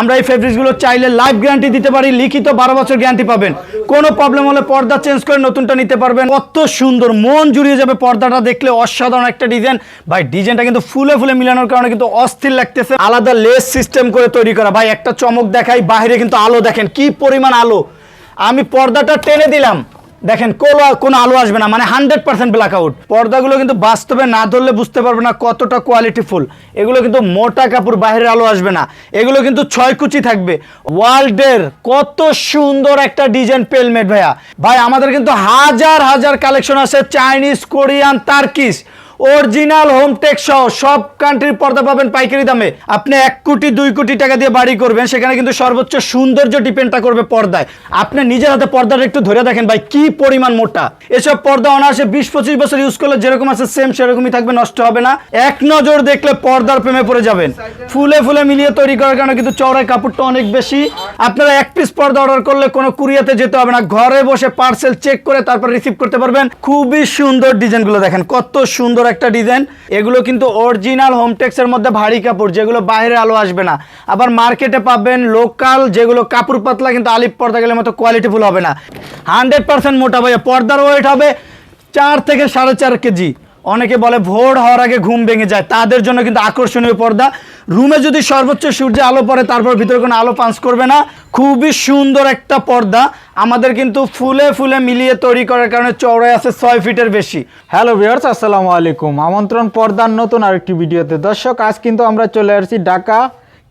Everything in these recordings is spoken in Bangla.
আমরা এই ফেব্রিক্সগুলো চাইলে লাইফ গ্যারান্টি দিতে পারি, লিখিত বারো বছর গ্যারান্টি পাবেন। কোনো প্রবলেম হলে পর্দা চেঞ্জ করে নতুনটা নিতে পারবেন। কত সুন্দর, মন জুড়িয়ে যাবে পর্দাটা দেখলে, অসাধারণ একটা ডিজাইন ভাই ডিজাইনটা কিন্তু ফুলে ফুলে মিলানোর কারণে কিন্তু অস্থির লাগতেছে। আলাদা লেস সিস্টেম করে তৈরি করা। ভাই, একটা চমক দেখাই, বাইরে কিন্তু আলো দেখেন, কি পরিমাণ আলো। আমি পর্দাটা টেনে দিলাম। দেখেন কোনো আলো আসবে না মানে হান্ড্রেড পার্সেন্ট ব্ল্যাক আউট পর্দাগুলো কিন্তু বাস্তবে না ধরলে বুঝতে পারবে না কতটা কোয়ালিটি ফুল এগুলো কিন্তু মোটা কাপড় বাইরের আলো আসবে না। এগুলো কিন্তু ছয় কুচি থাকবে। ওয়ার্ল্ডের কত সুন্দর একটা ডিজাইন পেলমেট ভাইয়া। ভাই, আমাদের কিন্তু হাজার হাজার কালেকশন আছে Chinese Korean Turkish original Hometech সহ সব কান্ট্রির পর্দা পাবেন পাইকারি দামে। আপনি এক কোটি, দুই কোটি টাকা দিয়ে বাড়ি করবেন, সেখানে কিন্তু সর্বোচ্চ সৌন্দর্য ডিপেন্ডটা করবে পর্দায়। আপনি নিজের হাতে পর্দাটা একটু ধরে দেখেন ভাই, কি পরিমাণ মোটা। এসব পর্দা অনায়াসে বিশ, পঁচিশ বছর ইউজ করলে যেরকম আছে সেম সেরকমই থাকবে, নষ্ট হবে না। এক নজর দেখলে পর্দার প্রেমে পড়ে যাবেন। ফুলে ফুলে মিলিয়ে তৈরি করার কারণে কিন্তু চওড়ায় কাপড়টা অনেক বেশি। আপনারা এক পিস পর্দা অর্ডার করলে কোনো কুরিয়াতে যেতে হবে না। ঘরে বসে পার্সেল চেক করে তারপর রিসিভ করতে পারবেন। খুবই সুন্দর ডিজাইনগুলো দেখেন, কত সুন্দর একটা ডিজাইন, এগুলো কিন্তু অরিজিনাল হোমটেক্সের মধ্যে ভারী কাপড়, যেগুলো বাইরে আলো আসবে না। আবার মার্কেটে পাবেন লোকাল যেগুলো কাপড় পাতলা কিন্তু আলিপ পর্দা গেলে মতো কোয়ালিটিফুল হবে না। হান্ড্রেড পার্সেন্ট মোটা ভাইয়া পর্দার ওয়েট হবে চার থেকে সাড়ে চার কেজি। অনেকে বলে ভোর হওয়ার আগে ঘুম ভেঙে যায়। তাদের জন্য কিন্তু আকর্ষণীয় পর্দা। রুমে যদি সর্বোচ্চ সূর্য আলো পড়ে, তারপর ভিতরে কোনো আলো পাঞ্চ করবে না। খুবই সুন্দর একটা পর্দা। আমাদের কিন্তু ফুলে ফুলে মিলিয়ে তৈরি করার কারণে চওড়ায় আছে ছয় ফিটের বেশি। হ্যালো ভিউয়ার্স আসসালামু আলাইকুম। আমন্ত্রণ পর্দার নতুন আরেকটি ভিডিওতে। দর্শক, আজ কিন্তু আমরা চলে আসছি ঢাকা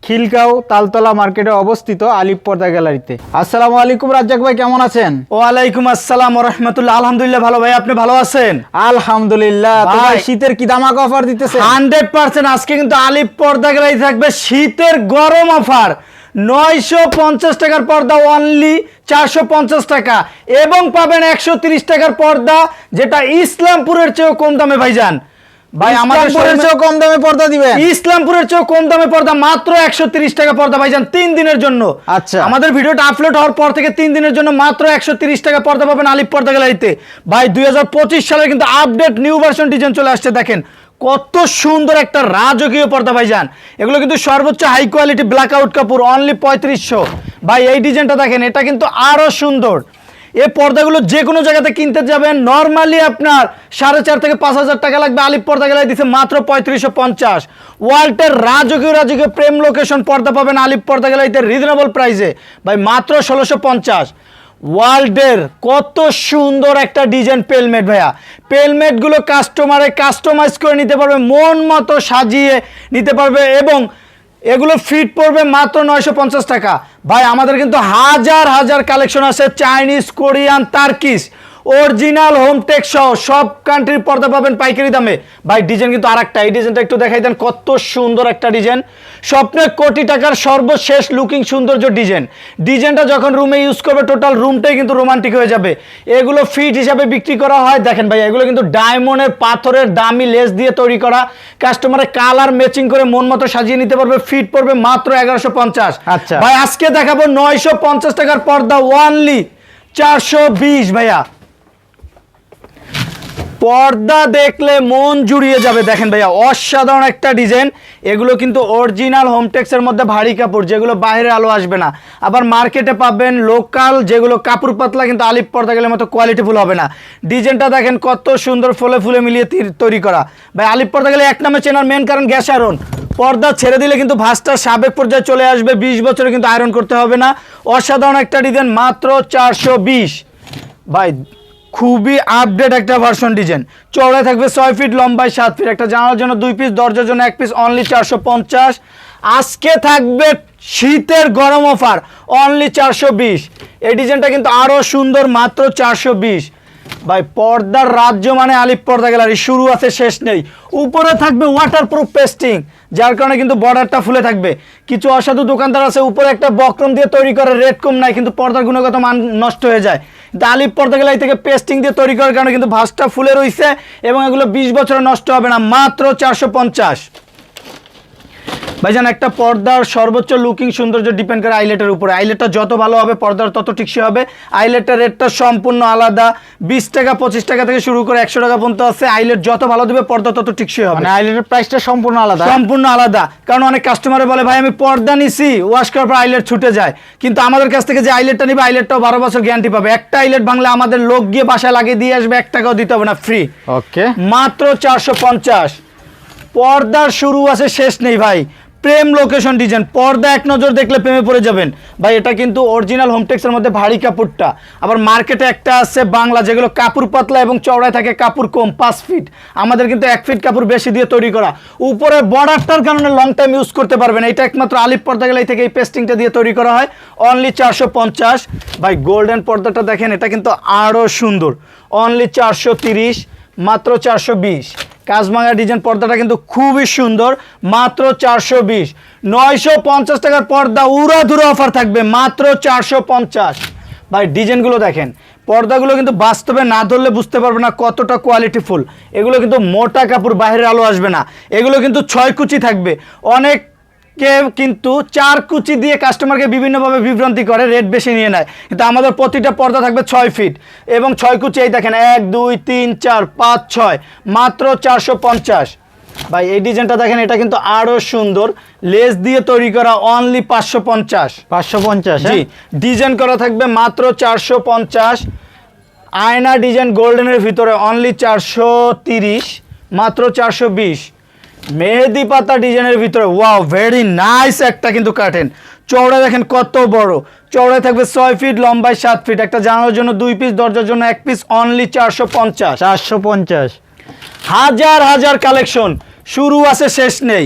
খিলগাঁও তালতলা মার্কেটে অবস্থিত আলিপ পর্দা গ্যালারিতে। আসসালামু আলাইকুম রাজ্জাক ভাই কেমন আছেন? ওয়ালাইকুম আসসালাম রহমতুল্লাহ। আলহামদুলিল্লাহ ভালো ভাই আপনি ভালো আছেন? আলহামদুলিল্লাহ। তো ভাই। শীতের কি দামাক অফার দিতেছে? হান্ড্রেড পার্সেন্ট আজকে কিন্তু আলিপ পর্দা গেলাই থাকবে। শীতের গরম অফার নয়শো পঞ্চাশ টাকার পর্দা অনলি চারশো পঞ্চাশ টাকা। এবং পাবেন একশো তিরিশ টাকার পর্দা যেটা ইসলামপুরের চেয়েও কম দামে ভাইজান। ভাই আমাদের ইসলামপুরের শোরুমে- চেয়েও কম দামে পর্দা দিবেন। ইসলামপুরের চেয়েও কম দামে পর্দা মাত্র একশো তিরিশ টাকা পর্দা ভাইজান তিন দিনের জন্য। আচ্ছা। আমাদের ভিডিওটা আপলোড হওয়ার পর থেকে তিন দিনের জন্য মাত্র একশো তিরিশ টাকা পর্দা পাবেন আলিপ পর্দা গ্যালারিতে। ভাই দুই হাজার পঁচিশ সালে কিন্তু আপডেট নিউ ভার্সন ডিজাইন চলে আসছে দেখেন। কত সুন্দর একটা রাজকীয় পর্দা ভাইজান। এগুলো কিন্তু সর্বোচ্চ হাই কোয়ালিটি ব্ল্যাক আউট কাপড় অনলি পঁয়ত্রিশশো। ভাই এই ডিজাইনটা দেখেন এটা কিন্তু আরও সুন্দর। এই পর্দাগুলো যে কোনো জায়গাতে কিনতে যাবেন। নর্মালি আপনার সাড়ে চার থেকে পাঁচ হাজার টাকা লাগবে। আলিপ পর্দা গেলে দিচ্ছে মাত্র পঁয়ত্রিশশো পঞ্চাশ। ওয়ার্ল্ডের রাজকীয় রাজকীয় প্রেম লোকেশন পর্দা পাবেন আলিপ পর্দা গেলাইতে রিজনেবল প্রাইসে ভাই, মাত্র ষোলোশো পঞ্চাশ। ওয়ার্ল্ডের কত সুন্দর একটা ডিজাইন পেলমেট ভাইয়া। পেলমেটগুলো কাস্টমারে কাস্টমাইজ করে নিতে পারবে, মন মতো সাজিয়ে নিতে পারবে এবং এগুলো ফিট পড়বে মাত্র নয়শো পঞ্চাশ টাকা। ভাই, আমাদের কিন্তু হাজার হাজার কালেকশন আছে Chinese Korean Turkish original Hometech সহ সব কান্ট্রির পর্দা পাবেন পাইকারি দামে। ভাই ডিজাইন কিন্তু আর একটা এই ডিজাইনটা একটু দেখাই দেন কত সুন্দর একটা ডিজাইন স্বপ্নে কোটি টাকার সর্বশেষ লুকিং সৌন্দর্য ডিজাইন ডিজাইনটা যখন রুমে ইউজ করবে টোটাল রুমটাই কিন্তু রোমান্টিক হয়ে যাবে। এগুলো ফিট হিসাবে বিক্রি করা হয়। দেখেন ভাই এগুলো কিন্তু ডায়মন্ডের পাথরের দামি লেস দিয়ে তৈরি করা। কাস্টমারের কালার ম্যাচিং করে মন মতো সাজিয়ে নিতে পারবে। ফিট পড়বে মাত্র এগারোশো পঞ্চাশ। আচ্ছা। ভাই আজকে দেখাবো নয়শো পঞ্চাশ টাকার পর্দা ওয়ানলি চারশো বিশ ভাইয়া। পর্দা দেখলে মন জুড়িয়ে যাবে। দেখেন ভাইয়া, অসাধারণ একটা ডিজাইন। এগুলো কিন্তু অরিজিনাল হোমটেক্সের মধ্যে ভারী কাপড়, যেগুলো বাইরে আলো আসবে না। আবার মার্কেটে পাবেন লোকাল যেগুলো কাপড় পাতলা কিন্তু আলিপ পর্দা গেলে মতো কোয়ালিটিফুল হবে না। ডিজাইনটা দেখেন কত সুন্দর ফুলে ফুলে মিলিয়ে তৈরি করা। ভাই, আলিপ পর্দা গেলে এক নামে চেনার মেন কারণ গ্যাস আয়রন। পর্দা ছেড়ে দিলে কিন্তু ভাঁজটা সাবেক পর্যায়ে চলে আসবে, বিশ বছরে কিন্তু আয়রন করতে হবে না। অসাধারণ একটা ডিজাইন, মাত্র চারশো বিশ। ভাই খুবই আপডেট একটা ভার্সন ডিজাইন চওড়ায় থাকবে ছয় ফিট লম্বায়, সাত ফিট একটা জানার জন্য দুই পিস দরজার জন্য এক পিস অনলি চারশো পঞ্চাশ। আজকে থাকবে শীতের গরম অফার অনলি চারশো বিশ। এই ডিজাইনটা কিন্তু আরও সুন্দর, মাত্র চারশো বিশ। ভাই, পর্দার রাজ্য মানে আলিপ পর্দা গ্যালারি, শুরু আছে, শেষ নেই। উপরে থাকবে ওয়াটারপ্রুফ পেস্টিং যার কারণে কিন্তু বর্ডারটা ফুলে থাকবে। কিছু অসাধু দোকানদার আছে, উপরে একটা বক্রম দিয়ে তৈরি করে রেড কম নাই, কিন্তু পর্দার গুণগত মান নষ্ট হয়ে যায়। কিন্তু আলিপ পর্দা গ্যালারি থেকে পেস্টিং দিয়ে তৈরি করার কারণে কিন্তু ভাঁজটা ফুলে রয়েছে এবং এগুলো বিশ বছরে নষ্ট হবে না, মাত্র চারশো পঞ্চাশ। ভাইজান একটা পর্দার সর্বোচ্চ লুকিং সৌন্দর্য ডিপেন্ড করে আইলেটের উপরে। আইলেটটা যত ভালো হবে পর্দার তত টিকসই হবে। আইলেটের রেটটা সম্পূর্ণ আলাদা। বিশ টাকা পঁচিশ টাকা থেকে শুরু করে একশো টাকা পর্যন্ত আছে। আইলেট যত ভালো দেবে পর্দা তত টিকসই হবে। মানে আইলেটের প্রাইসটা সম্পূর্ণ আলাদা? সম্পূর্ণ আলাদা। কারণ অনেক কাস্টমারে বলে ভাই আমি পর্দা নিছি ওয়াশ করার পর আইলেট ছুটে যায়। কিন্তু আমাদের কাছ থেকে যে আইলেটটা নিবে আইলেটটাও বারো বছর গ্যারান্টি পাবে। একটা আইলেট বাংলা আমাদের লোক গিয়ে বাসায় লাগিয়ে দিয়ে আসবে এক টাকাও দিতে হবে না ফ্রি ওকে মাত্র চারশো পঞ্চাশ। পর্দার শুরু আছে শেষ নেই ভাই। প্রেম লোকেশন ডিজাইন পর্দা এক নজর দেখলে প্রেমে পড়ে যাবেন। ভাই, এটা কিন্তু অরিজিনাল হোমটেক্সের মধ্যে ভারী কাপড়টা। আবার মার্কেটে একটা আছে বাংলা, যেগুলো কাপড় পাতলা এবং চওড়ায় থাকে, কাপড় কম, পাঁচ ফিট আমাদের কিন্তু এক ফিট কাপড় বেশি দিয়ে তৈরি করা। উপরে বর্ডারটার কারণে লং টাইম ইউজ করতে পারবেন। এটা একমাত্র আলিপ পর্দা গেলাই থেকে এই পেস্টিংটা দিয়ে তৈরি করা হয়। অনলি চারশো পঞ্চাশ। ভাই গোল্ডেন পর্দাটা দেখেন, এটা কিন্তু আরও সুন্দর। অনলি চারশো তিরিশ, মাত্র চারশো বিশ। কাজমাঙ্গা ডিজাইন পর্দাটা কিন্তু খুবই সুন্দর, মাত্র চারশো বিশ। নয়শো পঞ্চাশ টাকার পর্দা, উড়াধুরো অফার থাকবে, মাত্র চারশো পঞ্চাশ। ভাই, ডিজাইনগুলো দেখেন, পর্দাগুলো কিন্তু বাস্তবে না ধরলে বুঝতে পারবে না কতটা কোয়ালিটিফুল এগুলো কিন্তু মোটা কাপড় বাইরের আলো আসবে না। এগুলো কিন্তু ছয় কুচি থাকবে। অনেক কে কিন্তু চার কুচি দিয়ে কাস্টমারকে বিভিন্নভাবে বিভ্রান্তি করে রেট বেশি নিয়ে নেয়। কিন্তু আমাদের প্রতিটা পর্দা থাকবে ছয় ফিট এবং ছয় কুচি এই দেখেন এক দুই তিন চার পাঁচ ছয় মাত্র চারশো পঞ্চাশ। ভাই এই ডিজাইনটা দেখেন এটা কিন্তু আরও সুন্দর। লেস দিয়ে তৈরি করা অনলি পাঁচশো পঞ্চাশ। পাঁচশো পঞ্চাশ জি ডিজাইন করা থাকবে মাত্র চারশো পঞ্চাশ। আয়না ডিজাইন গোল্ডেনের ভিতরে অনলি চারশো তিরিশ মাত্র চারশো বিশ। মেহেদি পাতা ডিজাইনের ভিতরে ওয়াও ভেরি নাইস একটা কিন্তু কাটেন চওড়া দেখেন কত বড়। চওড়ায় থাকবে ছয় ফিট লম্বায় সাত ফিট একটা জানানোর জন্য দুই পিস দরজার জন্য এক পিস অনলি চারশো পঞ্চাশ। চারশো পঞ্চাশ। হাজার হাজার কালেকশন শুরু আছে শেষ নেই।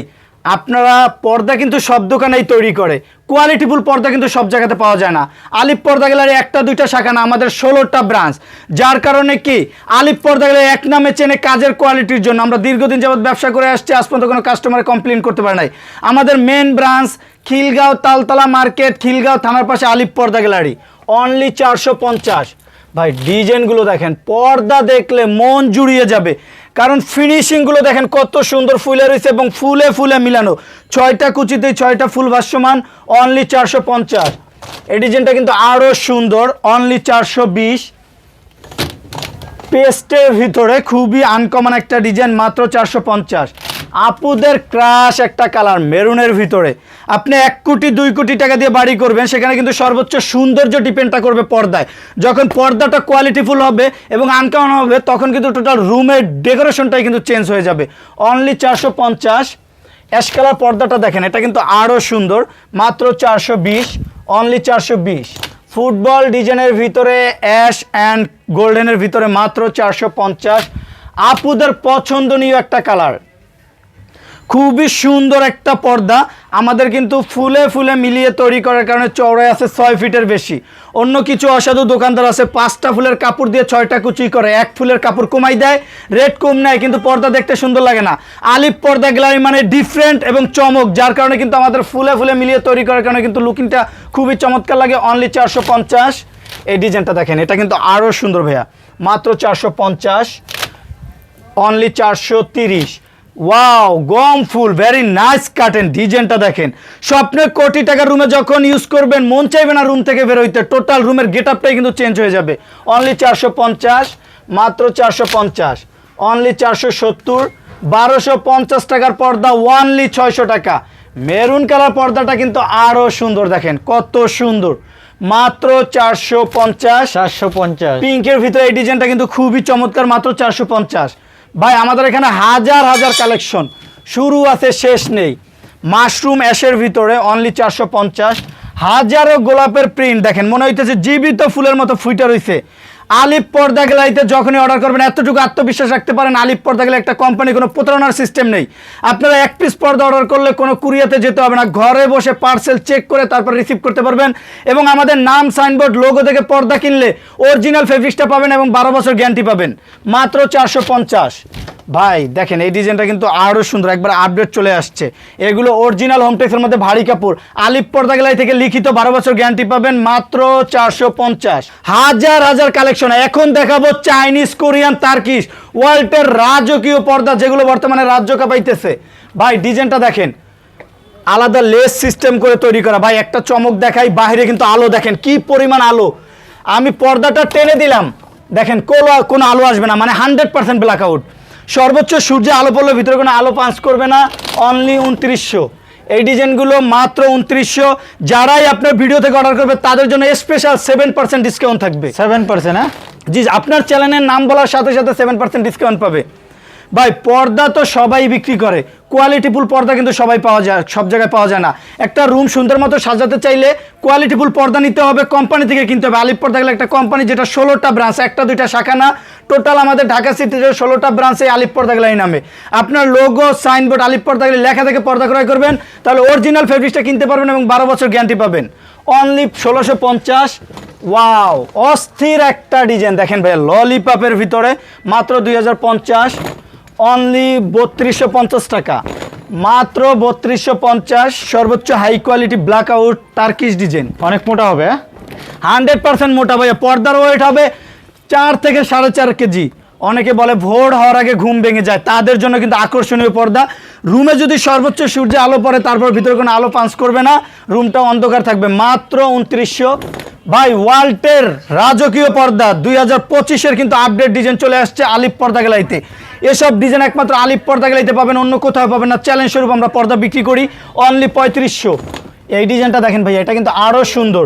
আপনারা পর্দা কিন্তু সব দোকানেই তৈরি করে। কোয়ালিটিফুল পর্দা কিন্তু সব জায়গাতে পাওয়া যায় না। আলিপ পর্দা গ্যালারি একটা, দুইটা শাখা না, আমাদের ষোলোটা ব্রাঞ্চ যার কারণে কি? আলিপ পর্দা গ্যালারি এক নামে চেনে কাজের কোয়ালিটির জন্য। আমরা দীর্ঘদিন যাবত ব্যবসা করে আসছি, আজ পর্যন্ত কোনো কাস্টমার কমপ্লেন করতে পারে নাই। আমাদের main branch Khilgaon Taltala market Khilgaon থানার পাশে আলিপ পর্দা গ্যালারি। অনলি চারশো পঞ্চাশ। ভাই ডিজাইনগুলো দেখেন, পর্দা দেখলে মন জুড়িয়ে যাবে। কারণ ফিনিশিংগুলো দেখেন কত সুন্দর ফুলে রয়েছে এবং ফুলে ফুলে মিলানো। ছয়টা কুচিতে ছয়টা ফুল ভাষ্যমান অনলি চারশো পঞ্চাশ। এই ডিজাইনটা কিন্তু আরও সুন্দর অনলি চারশো বিশ। পেস্টের ভিতরে খুবই আনকমন একটা ডিজাইন মাত্র চারশো পঞ্চাশ। আপুদের ক্রাশ একটা কালার মেরুনের ভিতরে। আপনি এক কোটি, দুই কোটি টাকা দিয়ে বাড়ি করবেন, সেখানে কিন্তু সর্বোচ্চ সৌন্দর্য ডিপেন্ডটা করবে পর্দায়। যখন পর্দাটা কোয়ালিটিফুল হবে এবং আনকমন হবে, তখন কিন্তু টোটাল রুমের ডেকোরেশনটাই কিন্তু চেঞ্জ হয়ে যাবে। অনলি চারশো পঞ্চাশ। অ্যাশ কালার পর্দাটা দেখেন, এটা কিন্তু আরও সুন্দর। মাত্র চারশো বিশ অনলি চারশো বিশ। ফুটবল ডিজাইনের ভিতরে অ্যাশ অ্যান্ড গোল্ডেনের ভিতরে মাত্র চারশো পঞ্চাশ। আপুদের পছন্দনীয় একটা কালার খুবই সুন্দর একটা পর্দা। আমাদের কিন্তু ফুলে ফুলে মিলিয়ে তৈরি করার কারণে চওড়ায় আছে ছয় ফিটের বেশি। অন্য কিছু অসাধু দোকানদার আছে, পাঁচটা ফুলের কাপড় দিয়ে ছয়টা কুচি করে। এক ফুলের কাপড় কমাই দেয়, রেট কম নেয়, কিন্তু পর্দা দেখতে সুন্দর লাগে না। আলিপ পর্দা গ্যালারি মানে ডিফারেন্ট এবং চমক, যার কারণে কিন্তু আমাদের ফুলে ফুলে মিলিয়ে তৈরি করার কারণে কিন্তু লুকিংটা খুবই চমৎকার লাগে। অনলি চারশো পঞ্চাশ। এই ডিজাইনটা দেখেন, এটা কিন্তু আরও সুন্দর ভাইয়া। মাত্র চারশো পঞ্চাশ অনলি চারশো তিরিশ। ওয়াও গম ফুল ভেরি নাইস কাটেন ডিজাইনটা দেখেন। স্বপ্নে কোটি টাকার রুমে যখন ইউজ করবেন মন চাইবে না রুম থেকে বেরোইতে। টোটাল রুমের গেট আপটাই কিন্তু চেঞ্জ হয়ে যাবে। অনলি চারশো পঞ্চাশ মাত্র চারশো পঞ্চাশ। অনলি চারশো সত্তর বারোশো পঞ্চাশ টাকার পর্দা ওয়ানলি ছয়শো টাকা। মেরুন কালার পর্দাটা কিন্তু আরও সুন্দর দেখেন কত সুন্দর। মাত্র চারশো পঞ্চাশ। চারশো পঞ্চাশ। পিঙ্কের ভিতরে এই ডিজাইনটা কিন্তু খুবই চমৎকার মাত্র চারশো পঞ্চাশ। ভাই, আমাদের এখানে হাজার হাজার কালেকশন শুরু আছে, শেষ নেই। মাশরুম অ্যাশের ভিতরে অনলি চারশো পঞ্চাশ। হাজারো গোলাপের প্রিন্ট দেখেন, মনে হইতেছে জীবিত ফুলের মতো ফুইটা রয়েছে আলিপ পর্দা গেলাইতে যখনই অর্ডার করবেন, এতটুকু আত্মবিশ্বাস রাখতে পারেন আলিপ পর্দা গেলে একটা কোম্পানি কোনো প্রতারণার সিস্টেম নেই। আপনারা এক পিস পর্দা অর্ডার করলে কোনো কুরিয়াতে যেতে হবে না। ঘরে বসে পার্সেল চেক করে তারপর রিসিভ করতে পারবেন এবং আমাদের নাম সাইনবোর্ড লোগো থেকে পর্দা কিনলে অরিজিনাল ফেব্রিক্সটা পাবেন এবং বারো বছর গ্যারান্টি পাবেন। মাত্র চারশো পঞ্চাশ। ভাই, দেখেন এই ডিজাইনটা কিন্তু আরও সুন্দর, একবার আপডেট চলে আসছে। এগুলো অরিজিনাল হোমটেক্সের মধ্যে ভারী কাপড়। আলিপ পর্দা গেলাই থেকে লিখিত বারো বছর গ্যারান্টি পাবেন মাত্র চারশো পঞ্চাশ। হাজার হাজার কালেকশন এখন দেখাবো চাইনিজ কোরিয়ান তার্কিশ ওয়ার্ল্ডের রাজকীয় পর্দা যেগুলো বর্তমানে রাজ্য কাঁপাইতেছে। ভাই, ডিজাইনটা দেখেন। আলাদা লেস সিস্টেম করে তৈরি করা। ভাই, একটা চমক দেখাই, বাইরে কিন্তু আলো দেখেন, কি পরিমাণ আলো। আমি পর্দাটা টেনে দিলাম। দেখেন, কোনো আলো আসবে না মানে হান্ড্রেড পার্সেন্ট ব্ল্যাক আউট সর্বোচ্চ সূর্যে আলো পড়লে ভিতরে কোনো আলো পাঁচ করবে না অনলি উনত্রিশশো। এই ডিজাইনগুলো মাত্র উনত্রিশশো। যারাই আপনার ভিডিও থেকে অর্ডার করবে তাদের জন্য স্পেশাল সেভেন পার্সেন্ট ডিসকাউন্ট থাকবে। সেভেন পার্সেন্ট হ্যাঁ? জি আপনার চ্যানেলের নাম বলার সাথে সাথে সেভেন পার্সেন্ট ডিসকাউন্ট পাবে। ভাই, পর্দা তো সবাই বিক্রি করে। কোয়ালিটিফুল পর্দা কিন্তু সবাই পাওয়া যায়, সব জায়গায় পাওয়া যায় না। একটা রুম সুন্দর মতো সাজাতে চাইলে কোয়ালিটিফুল পর্দা নিতে হবে কোম্পানি থেকে কিনতে হবে। আলিপ পর্দা গেলে একটা কোম্পানি যেটা ষোলোটা ব্রাঞ্চ একটা, দুইটা শাখা না টোটাল আমাদের ঢাকা সিটিতে ষোলোটা ব্রাঞ্চে আলিপ পর্দা গেলাই নামে। আপনার লোগো সাইনবোর্ড আলিপ পর্দা গেলে লেখা থেকে পর্দা ক্রয় করবেন, তাহলে অরিজিনাল ফেব্রিক্সটা কিনতে পারবেন এবং বারো বছর গ্যারান্টি পাবেন। অনলি ষোলোশো পঞ্চাশ। ওয়াও অস্থির একটা ডিজাইন দেখেন ভাই ললিপপের ভিতরে মাত্র দুই হাজার পঞ্চাশ। অনলি বত্রিশশো পঞ্চাশ টাকা। মাত্র বত্রিশশো পঞ্চাশ, সর্বোচ্চ high quality blackout Turkish design অনেক মোটা হবে হ্যাঁ? হান্ড্রেড পার্সেন্ট মোটা ভাইয়া, পর্দার ওয়েট হবে চার থেকে সাড়ে চার কেজি। অনেকে বলে ভোর হওয়ার আগে ঘুম ভেঙে যায়, তাদের জন্য কিন্তু আকর্ষণীয় পর্দা। রুমে যদি সর্বোচ্চ সূর্যে আলো পড়ে, তারপর ভিতরে কোনো আলো পাঞ্চ করবে না, রুমটা অন্ধকার থাকবে। মাত্র উনত্রিশশো। ভাই, ওয়াল্টের রাজকীয় পর্দা, দুই হাজার পঁচিশের কিন্তু আপডেট ডিজাইন চলে আসছে আলিপ পর্দা গেলাইতে এসব ডিজাইন একমাত্র আলিপ পর্দা গেলাইতে পাবেন, অন্য কোথাও পাবেন না। চ্যালেঞ্জ স্বরূপ আমরা পর্দা বিক্রি করি অনলি পঁয়ত্রিশশো। এই ডিজাইনটা দেখেন ভাই এটা কিন্তু আরও সুন্দর।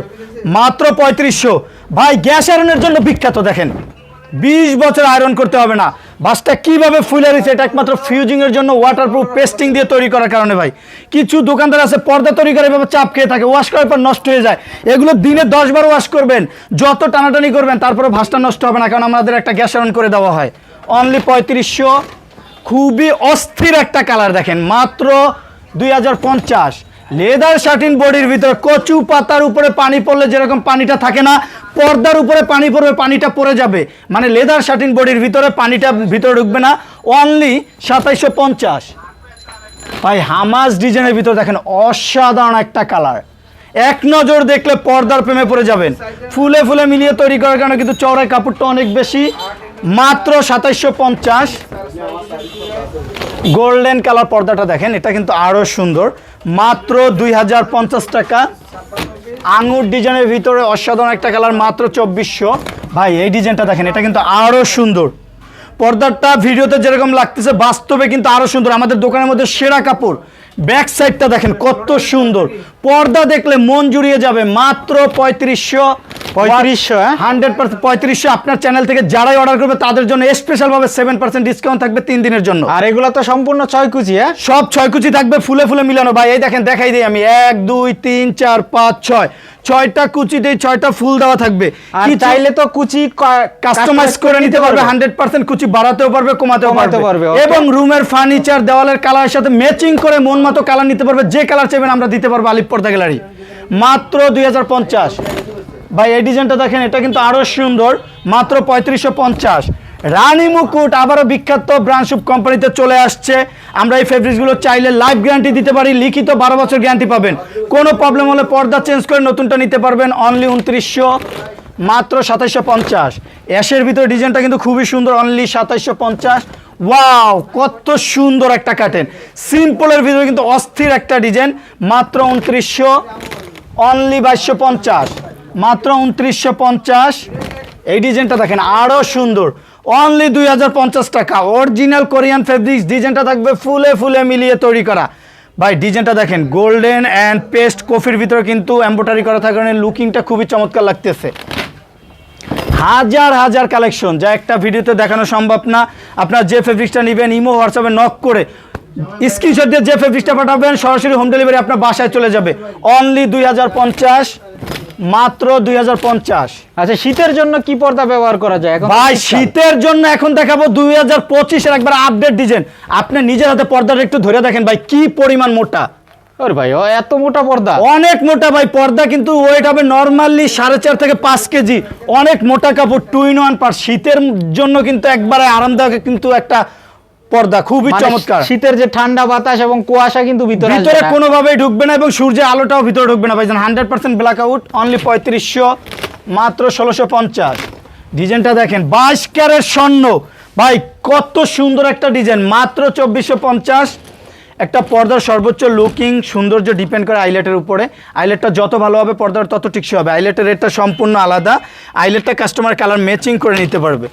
মাত্র পঁয়ত্রিশশো। ভাই, গ্যাস আয়রনের জন্য বিখ্যাত, দেখেন। বিশ বছর আয়রন করতে হবে না। বাসটা কীভাবে ফুলে রয়েছে, এটা একমাত্র ফিউজিংয়ের জন্য ওয়াটারপ্রুফ পেস্টিং দিয়ে তৈরি করার কারণে ভাই। কিছু দোকানদার আছে, পর্দা তৈরি করে এভাবে চাপ খেয়ে থাকে ওয়াশ করার পর নষ্ট হয়ে যায়। এগুলো দিনে দশ বার ওয়াশ করবেন, যত টানাটানি করবেন তারপরে ভাসটা নষ্ট হবে না, কারণ আমাদের একটা গ্যাস আয়রন করে দেওয়া হয়। অনলি পঁয়ত্রিশশো। খুবই অস্থির একটা কালার দেখেন, মাত্র দুই হাজার পঞ্চাশ। লেদার শার্টিন বডির ভিতরে কচু পাতার উপরে পানি পড়লে যেরকম পানিটা থাকে না, পর্দার উপরে পানি পড়বে, পানিটা পড়ে যাবে। মানে লেদার শার্টিন বডির ভিতরে পানিটা ভিতরে ঢুকবে না অনলি সাতাইশশো পঞ্চাশ। ভাই, হামাস ডিজাইনের ভিতরে দেখেন অসাধারণ একটা কালার এক নজর দেখলে পর্দার প্রেমে পড়ে যাবেন। ফুলে ফুলে মিলিয়ে তৈরি করার কারণে কিন্তু চওড়ায় কাপড়টা অনেক বেশি। মাত্র সাতাইশশো পঞ্চাশ। গোল্ডেন কালার পর্দাটা দেখেন, এটা কিন্তু আরও সুন্দর। মাত্র দুই হাজার পঞ্চাশ টাকা। আঙুর ডিজাইনের ভিতরে অসাধারণ একটা কালার, মাত্র চব্বিশশো। ভাই, এই ডিজাইনটা দেখেন, এটা কিন্তু আরও সুন্দর। পর্দাটা ভিডিওতে যেরকম লাগতেছে, বাস্তবে কিন্তু আরও সুন্দর। আমাদের দোকানের মধ্যে সেরা কাপড়। ব্যাক সাইডটা দেখেন কত সুন্দর। পর্দা দেখলে মন জুড়িয়ে যাবে মাত্র পঁয়ত্রিশশো। পঁয়ত্রিশশো হ্যাঁ? হান্ড্রেড পার্সেন্ট পঁয়ত্রিশশো। আপনার চ্যানেল থেকে যারাই অর্ডার করবে তাদের জন্য স্পেশাল ভাবে সেভেন পার্সেন্ট ডিসকাউন্ট থাকবে তিন দিনের জন্য। আর এগুলো তো সম্পূর্ণ ছয় কুচি হ্যাঁ? সব ছয় কুচি থাকবে ফুলে ফুলে মিলানো। ভাই এই দেখেন দেখাই দিই আমি। এক দুই তিন চার পাঁচ ছয়। ছয়টা কুচিতে ছয়টা ফুল দেওয়া থাকবে। আর কি চাইলে তো কুচি কাস্টমাইজ করে নিতে পারবে হান্ড্রেড পার্সেন্ট কুচি বাড়াতেও পারবে কমাতেও কমাতে পারবে। এবং রুমের ফার্নিচার দেওয়ালের কালারের সাথে ম্যাচিং করে মন মতো কালার নিতে পারবে যে কালার চাইবেন আমরা দিতে পারব আলিপ পর্দা গ্যালারি মাত্র দুই হাজার পঞ্চাশ। ভাই এই ডিজাইনটা দেখেন এটা কিন্তু আরও সুন্দর মাত্র পঁয়ত্রিশশো পঞ্চাশ। রানী মুকুট আবারও বিখ্যাত ব্রান্ডশুপ কোম্পানিতে চলে আসছে। আমরা এই ফেব্রিক্সগুলো চাইলে লাইফ গ্যারান্টি দিতে পারি, লিখিত বারো বছর গ্যারান্টি পাবেন। কোনো প্রবলেম হলে পর্দা চেঞ্জ করে নতুনটা নিতে পারবেন অনলি উনত্রিশশো, মাত্র সাতাইশশো পঞ্চাশ। অ্যাশের ভিতরে ডিজাইনটা কিন্তু খুবই সুন্দর অনলি সাতাইশশো পঞ্চাশ। ওয়াও কত সুন্দর একটা কাটেন সিম্পলের ভিতরে কিন্তু অস্থির একটা ডিজাইন মাত্র উনত্রিশশো অনলি বাইশশো পঞ্চাশ। মাত্র উনত্রিশশো পঞ্চাশ। এই ডিজাইনটা দেখেন আরও সুন্দর। অনলি দুই হাজার পঞ্চাশ টাকা। অরিজিনাল কোরিয়ান ফেব্রিক্স ডিজাইনটা থাকবে ফুলে ফুলে মিলিয়ে তৈরি করা। ভাই ডিজাইনটা দেখেন গোল্ডেন অ্যান্ড পেস্ট কফির ভিতরে কিন্তু এম্বোটারি করা থাকার কারণে লুকিংটা খুবই চমৎকার লাগতেছে। হাজার হাজার কালেকশন যা একটা ভিডিওতে দেখানো সম্ভব না। আপনার যে ফেব্রিক্সটা নেবেন, ইমো হোয়াটসঅ্যাপে নক করে স্ক্রিনশট দিয়ে যে ফেব্রিক্সটা পাঠাবেন, সরাসরি হোম ডেলিভারি আপনার বাসায় চলে যাবে। অনলি দুই হাজার পঞ্চাশ। মাত্র দুই হাজার পঞ্চাশ। আচ্ছা শীতের জন্য কি পর্দা ব্যবহার করা যায়? এখন ভাই শীতের জন্য এখন দেখাবো দুই হাজার পঁচিশের একবার আপডেট ডিজাইন আপনি নিজের হাতে পর্দাটা একটু ধরে দেখেন ভাই কি পরিমাণ মোটা। ওরে ভাই ও এত মোটা পর্দা? অনেক মোটা ভাই পর্দা কিন্তু ওয়েট হবে নর্মালি সাড়ে চার থেকে পাঁচ কেজি। অনেক মোটা কাপড় টু ইন ওয়ান পার শীতের জন্য কিন্তু একবারে আরামদায়ক কিন্তু একটা পর্দা খুবই মানে চমৎকার। শীতের যে ঠান্ডা বাতাস এবং কুয়াশা কিন্তু ভিতরে ভিতরে। কোনোভাবেই ঢুকবে না এবং সূর্যের আলোটাও ভিতরে ঢুকবে না ভাইজান। Hundred percent blackout only পঁয়ত্রিশশো মাত্র ষোলোশো পঞ্চাশ। ডিজাইনটা দেখেন বাইশ ক্যারের স্বর্ণ। ভাই কত সুন্দর একটা ডিজাইন মাত্র চব্বিশশো পঞ্চাশ। একটা পর্দার সর্বোচ্চ লুকিং সৌন্দর্য ডিপেন্ড করে আইলেটের উপরে। আইলেটটা যত ভালো হবে পর্দার তত টিকসই হবে। আইলেটের রেটটা সম্পূর্ণ আলাদা। আইলেটটা কাস্টমার কালার ম্যাচিং করে নিতে পারবে।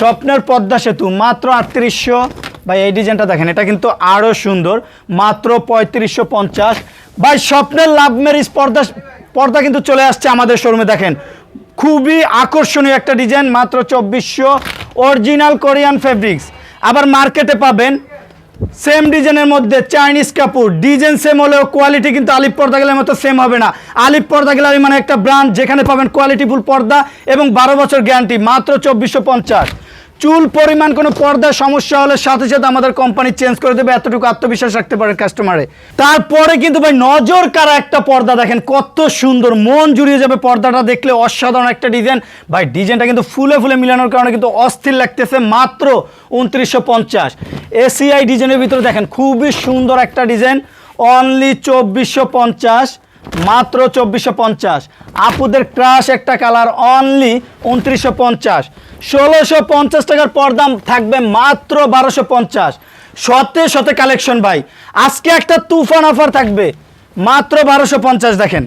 স্বপ্নের পদ্মা সেতু, মাত্র আটত্রিশশো। ভাই, এই ডিজাইনটা দেখেন, এটা কিন্তু আরও সুন্দর, মাত্র পঁয়ত্রিশশো পঞ্চাশ। ভাই, স্বপ্নের লাভ ম্যারিজ পর্দা পর্দা কিন্তু চলে আসছে আমাদের শোরুমে দেখেন। খুবই আকর্ষণীয় একটা ডিজাইন, মাত্র চব্বিশশো। Original Korean fabrics. আবার মার্কেটে পাবেন সেম ডিজাইনের মধ্যে চাইনিজ কাপড়। ডিজাইন সেম হলেও কোয়ালিটি কিন্তু আলিপ পর্দা গেলের মতো সেম হবে না। আলিপ পর্দা গেলারি মানে একটা ব্র্যান্ড যেখানে পাবেন কোয়ালিটিফুল পর্দা এবং বারো বছর গ্যারান্টি মাত্র চব্বিশশো পঞ্চাশ। চুল পরিমাণ কোনো পর্দার সমস্যা হলে সাথে সাথে আমাদের কোম্পানি চেঞ্জ করে দেবে, এতটুকু আত্মবিশ্বাস রাখতে পারে কাস্টমারে তারপরে কিন্তু ভাই নজর কারা একটা পর্দা দেখেন, কত সুন্দর, মন জুড়িয়ে যাবে পর্দাটা দেখলে, অসাধারণ একটা ডিজাইন ভাই ডিজাইনটা কিন্তু ফুলে ফুলে মিলানোর কারণে কিন্তু অস্থির লাগতেছে মাত্র উনত্রিশশো পঞ্চাশ। এসিআই ডিজাইনের ভিতরে দেখেন, খুবই সুন্দর একটা ডিজাইন অনলি চব্বিশশো পঞ্চাশ, মাত্র চব্বিশশো পঞ্চাশ। আপুদের ক্রাশ একটা কালার অনলি উনত্রিশশো পঞ্চাশ। ষোলোশো পঞ্চাশ টাকার পর্দাম থাকবে মাত্র বারোশো পঞ্চাশ। শতে শতে কালেকশন ভাই। আজকে একটা তুফান অফার থাকবে মাত্র বারোশো পঞ্চাশ দেখেন।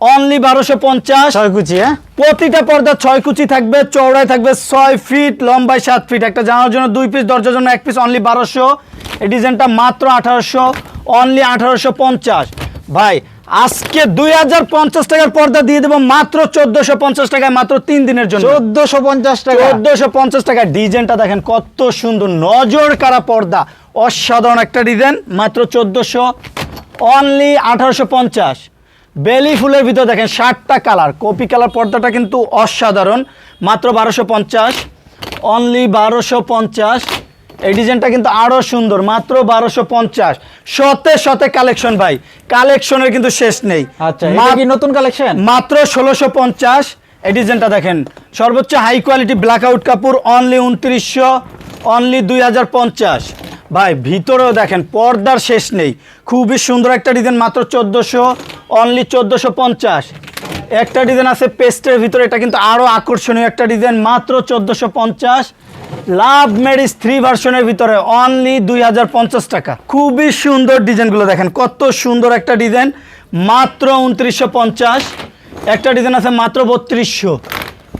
অনলি বারোশো পঞ্চাশ। ছয় কুচি হ্যাঁ? প্রতিটা পর্দা ছয় কুচি থাকবে চৌড়ায় থাকবে ছয় ফিট লম্বায় সাত ফিট। একটা জানার জন্য দুই পিস দরজার জন্য এক পিস অনলি বারোশো। এই ডিজাইনটা মাত্র আঠারোশো অনলি আঠারোশো পঞ্চাশ। ভাই আজকে দুই হাজার পঞ্চাশ টাকার পর্দা দিয়ে দেবো মাত্র চোদ্দশো পঞ্চাশ টাকায় মাত্র তিন দিনের জন্য। চোদ্দশো পঞ্চাশ টাকা। চোদ্দশো পঞ্চাশ টাকা ডিজাইনটা দেখেন কত সুন্দর নজর কারা পর্দা। অসাধারণ একটা ডিজাইন মাত্র চোদ্দশো অনলি আঠারোশো পঞ্চাশ। বেলি ফুলের ভিতর দেখেন ষাটটা কালার। কপি কালার পর্দাটা কিন্তু অসাধারণ মাত্র বারোশো পঞ্চাশ অনলি বারোশো পঞ্চাশ। এই ডিজাইনটা কিন্তু আরও সুন্দর মাত্র বারোশো পঞ্চাশ। শতে শতে কালেকশন ভাই কালেকশনের কিন্তু শেষ নেই। আচ্ছা নতুন কালেকশন? মাত্র ষোলোশো পঞ্চাশ। এই ডিজাইনটা দেখেন সর্বোচ্চ হাই কোয়ালিটি ব্ল্যাক আউট কাপড় অনলি উনত্রিশশো অনলি দুই হাজার পঞ্চাশ। ভাই ভিতরেও দেখেন পর্দার শেষ নেই। খুবই সুন্দর একটা ডিজাইন মাত্র চোদ্দোশো অনলি চোদ্দোশো পঞ্চাশ। একটা ডিজাইন আছে পেস্টের ভিতরে এটা কিন্তু আরও আকর্ষণীয় একটা ডিজাইন মাত্র চোদ্দোশো পঞ্চাশ। লাভ মেরিজ থ্রি ভার্সনের ভিতরে অনলি দুই হাজার পঞ্চাশ টাকা। খুবই সুন্দর ডিজাইনগুলো দেখেন কত সুন্দর একটা ডিজাইন মাত্র উনত্রিশশো পঞ্চাশ। একটা ডিজাইন আছে মাত্র বত্রিশশো।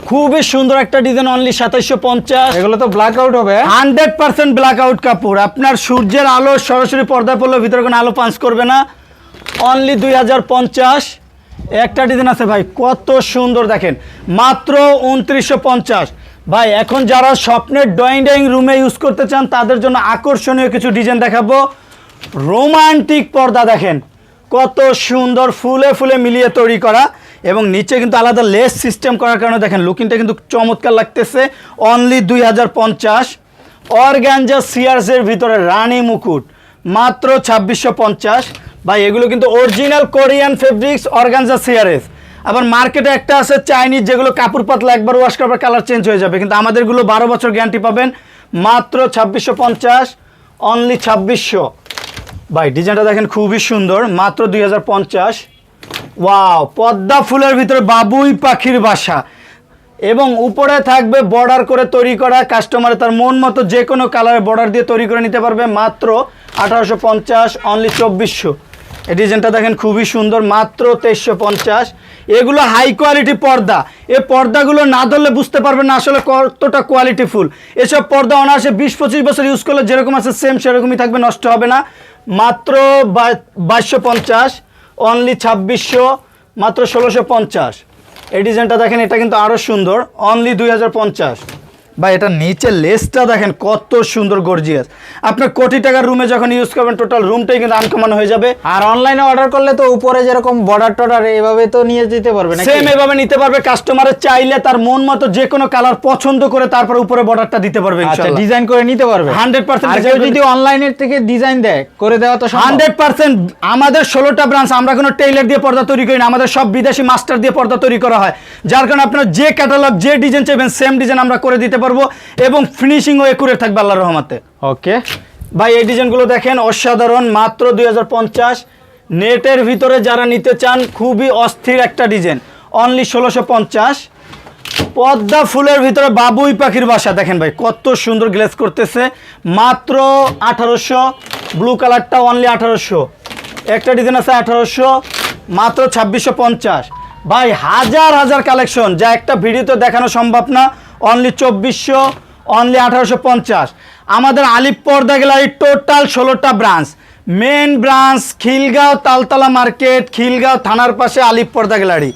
খুবই সুন্দর একটা ডিজাইন অনলি সাতাইশশো পঞ্চাশ। এগুলো তো ব্ল্যাক আউট হবে হ্যাঁ? হান্ড্রেড পার্সেন্ট ব্ল্যাক আউট কাপড়। আপনার সূর্যের আলো সরাসরি পর্দা পড়লে ভিতরে কোনো আলো পাঞ্চ করবে না। অনলি দুই হাজার পঞ্চাশ। একটা ডিজাইন আছে ভাই কত সুন্দর দেখেন মাত্র উনত্রিশশো পঞ্চাশ। ভাই, এখন যারা স্বপ্নের ড্রয়িং ড্রয়িং রুমে ইউজ করতে চান, তাদের জন্য আকর্ষণীয় কিছু ডিজাইন দেখাবো। রোমান্টিক পর্দা দেখেন। কত সুন্দর ফুলে ফুলে মিলিয়ে তৈরি করা এবং নিচে কিন্তু আলাদা লেস সিস্টেম করার কারণে দেখেন লুকিংটা কিন্তু চমৎকার লাগতেছে। অনলি দুই হাজার পঞ্চাশ। অর্গ্যাঞ্জা সিয়ার্সের ভিতরে রানী মুকুট, মাত্র ছাব্বিশশো পঞ্চাশ। ভাই, এগুলো কিন্তু অরিজিনাল কোরিয়ান ফেব্রিক্স অর্গানজা সিয়ারেস আবার মার্কেটে একটা আছে চাইনিজ যেগুলো কাপড় পাতলা একবার ওয়াশ করার কালার চেঞ্জ হয়ে যাবে। কিন্তু আমাদেরগুলো বারো বছর গ্যারান্টি পাবেন। মাত্র ছাব্বিশশো পঞ্চাশ অনলি ছাব্বিশশো। ভাই ডিজাইনটা দেখেন খুবই সুন্দর, মাত্র দুই হাজার পঞ্চাশ। ওয়াও পদ্মা ফুলের ভিতরে বাবুই পাখির বাসা। এবং উপরে থাকবে বর্ডার করে তৈরি করা কাস্টমারে তার মন মতো যে কোনো কালারের বর্ডার দিয়ে তৈরি করে নিতে পারবে। মাত্র আঠারোশো পঞ্চাশ অনলি চব্বিশশো। এই ডিজাইনটা দেখেন খুবই সুন্দর, মাত্র তেইশশো পঞ্চাশ। এগুলো হাই কোয়ালিটি পর্দা। এ পর্দাগুলো না ধরলে বুঝতে পারবেন না আসলে কতটা কোয়ালিটি ফুল। এসব পর্দা অনায়াসে বিশ, পঁচিশ বছর ইউজ করলে যেরকম আছে সেম সেরকমই থাকবে, নষ্ট হবে না। মাত্র বাইশশো পঞ্চাশ অনলি ছাব্বিশশো, মাত্র ষোলোশো পঞ্চাশ। এই ডিজাইনটা দেখেন, এটা কিন্তু আরও সুন্দর অনলি দুই হাজার পঞ্চাশ। বা এটা নিচের লেসটা দেখেন কত সুন্দর গর্জিয়াস। আপনার কোটি টাকার রুমে যখন ইউজ করবেন টোটাল রুমটাই কিন্তু আনকমন হয়ে যাবে। আর অনলাইনে অর্ডার করলে তো উপরে যেরকম বর্ডার টর্ডার এভাবে তো নিয়ে যেতে পারবে না সেম এভাবে নিতে পারবে কাস্টমারের চাইলে তার মন মতো যে কোনো কালার পছন্দ করে তারপর উপরে বর্ডারটা দিতে পারবে আচ্ছা ডিজাইন করে নিতে পারবে। 100% আর কেউ যদি অনলাইনের থেকে ডিজাইন দেয় করে দেওয়া তো সম্ভব। হান্ড্রেড পার্সেন্ট আমাদের ষোলোটা ব্রাঞ্চ আমরা কোনো টেইলার দিয়ে পর্দা তৈরি করি না আমাদের সব বিদেশি মাস্টার দিয়ে পর্দা তৈরি করা হয়। যার কারণে আপনার যে ক্যাটালগ যে ডিজাইন চাইবেন সেম ডিজাইন আমরা করে দিতে পারব। এবং ফিনিশিংও একুরেট থাকবে আল্লাহ রহমাতে। ওকে ভাই এই ডিজাইনগুলো দেখেন অসাধারণ মাত্র দুই নেটের ভিতরে যারা নিতে চান খুবই অস্থির একটা ডিজাইন। অনলি ষোলোশো পঞ্চাশ। পদ্মা ফুলের ভিতরে বাবুই পাখির বাসা। দেখেন ভাই কত সুন্দর গ্লেজ করতেছে। মাত্র আঠারোশো। ব্লু কালারটা অনলি আঠারোশো। একটা ডিজাইন আছে আঠারোশো মাত্র ছাব্বিশশো পঞ্চাশ। ভাই হাজার হাজার কালেকশন যা একটা ভিডিওতে দেখানো সম্ভব না। অনলি চব্বিশশো অনলি আঠারোশো পঞ্চাশ। আমাদের আলিপ পর্দা গ্যালারি টোটাল ষোলোটা branch. Main branch Khilgaon Taltala market, Khilgaon থানার পাশে আলিপ পর্দা গ্যালারি।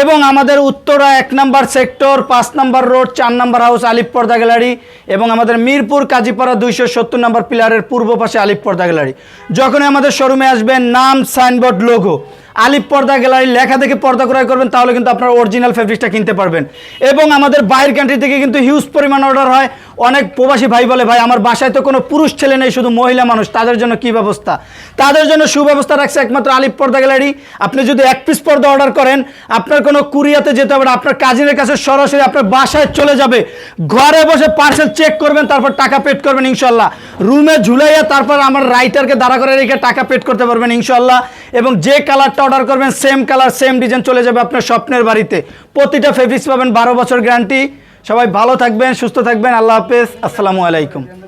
এবং আমাদের উত্তরা এক নম্বর সেক্টর, পাঁচ নম্বর রোড, চার নম্বর হাউস আলিপ পর্দা গ্যালারি। এবং আমাদের মিরপুর, কাজীপাড়া দুইশো সত্তর নম্বর পিলারের পূর্ব পাশে আলিপ পর্দা গ্যালারি। যখনই আমাদের শোরুমে আসবেন, নাম সাইনবোর্ড লোগো আলিপ পর্দা গ্যালারি লেখা দেখে পর্দা ক্রয় করবেন, তাহলে কিন্তু আপনার অরিজিনাল ফেব্রিকটা কিনতে পারবেন। এবং আমাদের বাইরের কান্ট্রি থেকে কিন্তু হিউজ পরিমাণ অর্ডার হয়। অনেক প্রবাসী ভাই বলে, ভাই, আমার বাসায় তো কোনো পুরুষ ছেলে নেই, শুধু মহিলা মানুষ। তাদের জন্য কি ব্যবস্থা? তাদের জন্য সুব্যবস্থা রাখছে একমাত্র আলিপ পর্দা গ্যালারি। আপনি যদি এক পিস পর্দা অর্ডার করেন, আপনার কোনো কুরিয়াতে যেতে হবে না। আপনার কাজিনের কাছে সরাসরি আপনার বাসায় চলে যাবে। ঘরে বসে পার্সেল চেক করবেন, তারপর টাকা পেড করবেন ইনশাল্লাহ রুমে ঝুলাইয়া তারপর আমার রাইটারকে দাঁড়া করে রেখে টাকা পেড করতে পারবেন ইনশাল্লাহ এবং যে কালারটা অর্ডার করবেন সেম কালার সেম ডিজাইন চলে যাবে আপনার স্বপ্নের বাড়িতে। প্রতিটা ফেব্রিক্স পাবেন, বারো বছর গ্যারান্টি সবাই ভালো থাকবেন, সুস্থ থাকবেন, আল্লাহ হাফেজ, আসসালামু আলাইকুম।